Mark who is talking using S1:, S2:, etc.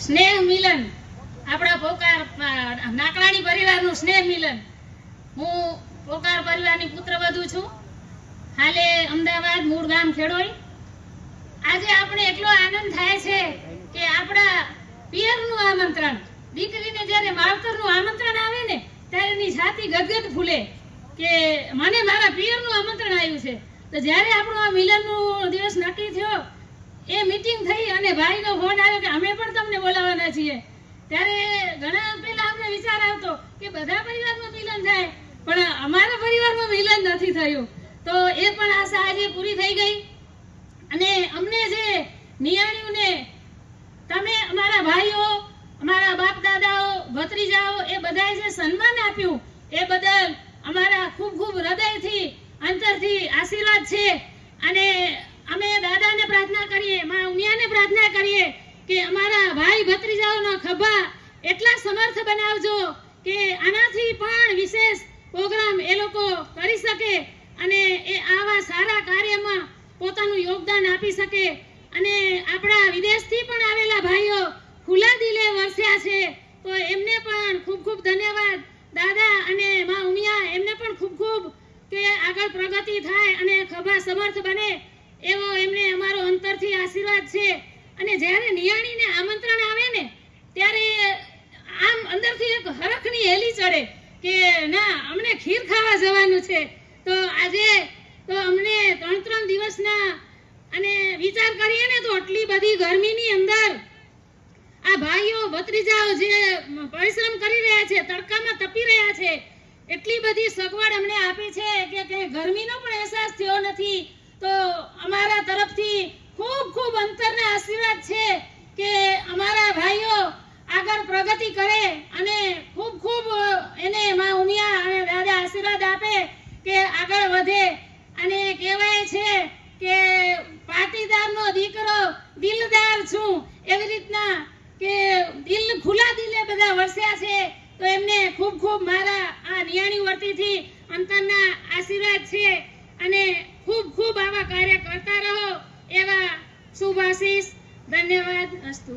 S1: સ્નેહ મિલન. આપણા પોકાર અ, પરિવારનું સ્નેહ મિલન. હું પોકાર પરિવારની પુત્રવધુ છું. હાલે અમદાવાદ મૂળ ગામ ખેડોઈ. આજે આપણે એટલો આનંદ થાય છે કે આપણા પિયરનું આમંત્રણ દીકરીને જ્યારે માવતરનું આમંત્રણ આવે ને ત્યારે એની છાતી ગદગદ ફૂલે કે મને મારા પિયરનું આમંત્રણ આવ્યું છે. તો જ્યારે આપણો આ મિલનનો દિવસ નક્કી થયો એ મીટિંગ થઈ અને ભાઈનો ફોન આવ્યો કે અમે પણ તમને બોલાવવાના છીએ. ત્યારે ઘણા પહેલા અમને વિચાર આવતો કે બધા પરિવારમાં મિલન થાય, પણ અમારા પરિવારમાં મિલન નથી થયું. તો એ પણ આશા આજે પૂરી થઈ ગઈ. અને અમને જે નિયાણીઓને તમે અમારા ભાઈઓ, અમારા બાપ દાદાઓ, ભત્રીજાઓ, એ બધાએ જે સન્માન આપ્યું, એ બદલ અમારા ખૂબ ખૂબ હૃદયથી, અંતરથી આશીર્વાદ છે. અને અમે દાદાને પ્રાર્થના કરીએ મા ઉમિયાને પ્રાર્થના કરીએ કે અમારા ભાઈ ભત્રીજાઓનો ખભા એટલા સમર્થ બનાવજો કે આનાથી પણ વિશેષ પ્રોગ્રામ એ લોકો કરી શકે અને એ આવા સારા કાર્યમાં પોતાનું યોગદાન આપી શકે. અને આપણા વિદેશથી પણ આવેલા ભાઈઓ ખુલ્લા દિલે વરસ્યા છે, તો એમને પણ ખૂબ ખૂબ ધન્યવાદ. દાદા અને મા ઉમિયા, એમને પણ ખૂબ ખૂબ કે આગળ પ્રગતિ થાય અને ખભા સમર્થ બને એવો એમને અમારો અંતરથી આશીર્વાદ છે અને જ્યારે નિયાણીને આમંત્રણ આવે ને, ત્યારે આમ અંદરથી એક હરખની હેલી ચડે કે, ના, અમને ખીર ખાવા જવાનું છે. તો આજે તો અમને ત્રણ ત્રણ દિવસના અને વિચાર કરીએ ને તો આટલી બધી ગરમીની અંદર આ ભાઈઓ ભત્રીજાઓ જે પરિશ્રમ કરી રહ્યા છે, તડકામાં તપી રહ્યા છે, એટલી બધી સગવડ અમને આપી છે કે ગરમીનો પણ અહેસાસ થયો નથી તો અમારા તરફથી ખૂબ ખૂબ અંતરના આશીર્વાદ છે કે અમારા ભાઈઓ આગળ પ્રગતિ કરે અને ખૂબ ખૂબ એને માં ઉમિયા અને દાદા આશીર્વાદ આપે કે આગળ વધે. અને કહેવાય છે કે પાટીદારનો દીકરો દિલદાર છું. એવી રીતના કે દિલ ખુલ્લા દિલે બધા વરસ્યા છે, તો એમને ખૂબ ખૂબ મારા આ નિયાણી વર્તીથી અંતરના આશીર્વાદ છે. અને ખૂબ ખૂબ આવા કાર્ય કરતા રહો એવા શુભ આશીષ ધન્યવાદ અસ્તુ.